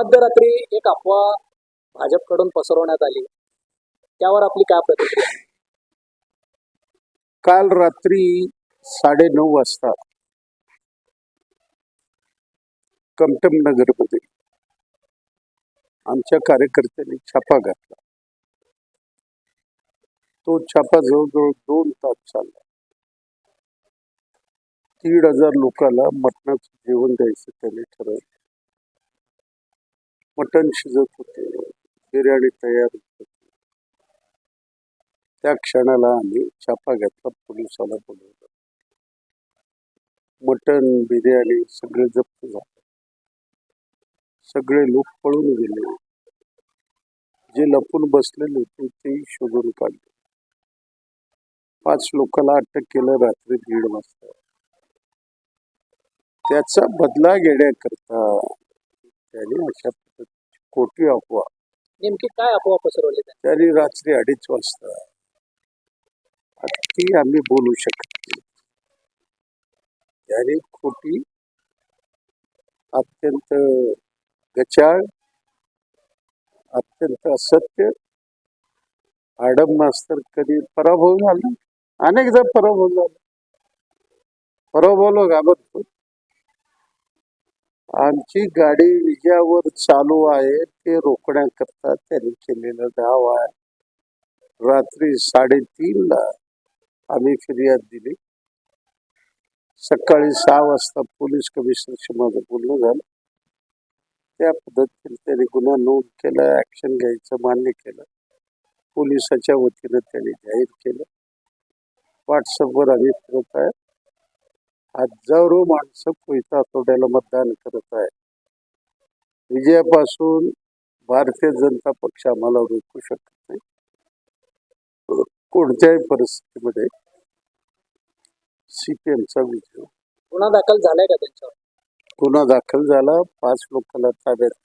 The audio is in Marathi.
मध्यरात्री एक अफवा भाजपकडून पसरवण्यात आली. त्यावर आपली काय प्रतिक्रिया? काल रात्री साडेनऊ वाजता कमटम नगरमध्ये आमच्या कार्यकर्त्यांनी छापा घातला. तो छापा जवळजवळ दोन तास चालला. दीड हजार लोकांना मटणाचं जेवण द्यायचं त्याने ठरवलं. मटण शिजत होते. बिर्याणी तयार होत त्या क्षणाला आम्ही छापा घेतला पोलिसाला बोलवलं. मटण बिर्याणी सगळे जप्त झाले. सगळे लोक पळून गेले. जे लपून बसलेले होते तेही शोधून काढले. पाच लोकांना अटक केलं रात्री दीड वाजता. त्याचा बदला घेण्याकरता त्याने अशा पद्धतीने खोटी अफवा. नेमकी काय अफवा पसरवली त्यांनी? रात्री अडीच वाजता आता ती आम्ही बोलू शकत नाही. त्यांनी खोटी अत्यंत गचाळ अत्यंत असत्य आडम मास्तर कधी पराभव झाला? अनेकदा पराभव झाला. पराभवला घाबरतो. आमची गाडी विजयावर चालू आहे. ते रोखण्याकरता त्यांनी केलेला डाव आहे. रात्री साडेतीनला आम्ही फिर्याद दिली. सकाळी सहा वाजता पोलीस कमिशनरशी माझं बोलणं झालं. त्या पद्धतीने त्यांनी गुन्हा नोंद केला ऍक्शन घ्यायचं मान्य केलं. पोलिसाच्या वतीनं त्यांनी जाहीर केलं. व्हॉट्सअपवर आम्ही फिरत आहे. हजारो माणसं कोयता आठवड्याला मतदान करत आहे विजयापासून भारतीय जनता पक्ष आम्हाला रोखू शकत नाही. कोणत्याही परिस्थितीमध्ये सीपीएमचा विजय. गुन्हा दाखल झालाय का त्यांच्यावर? गुन्हा दाखल झाला. पाच लोकांना ताब्यात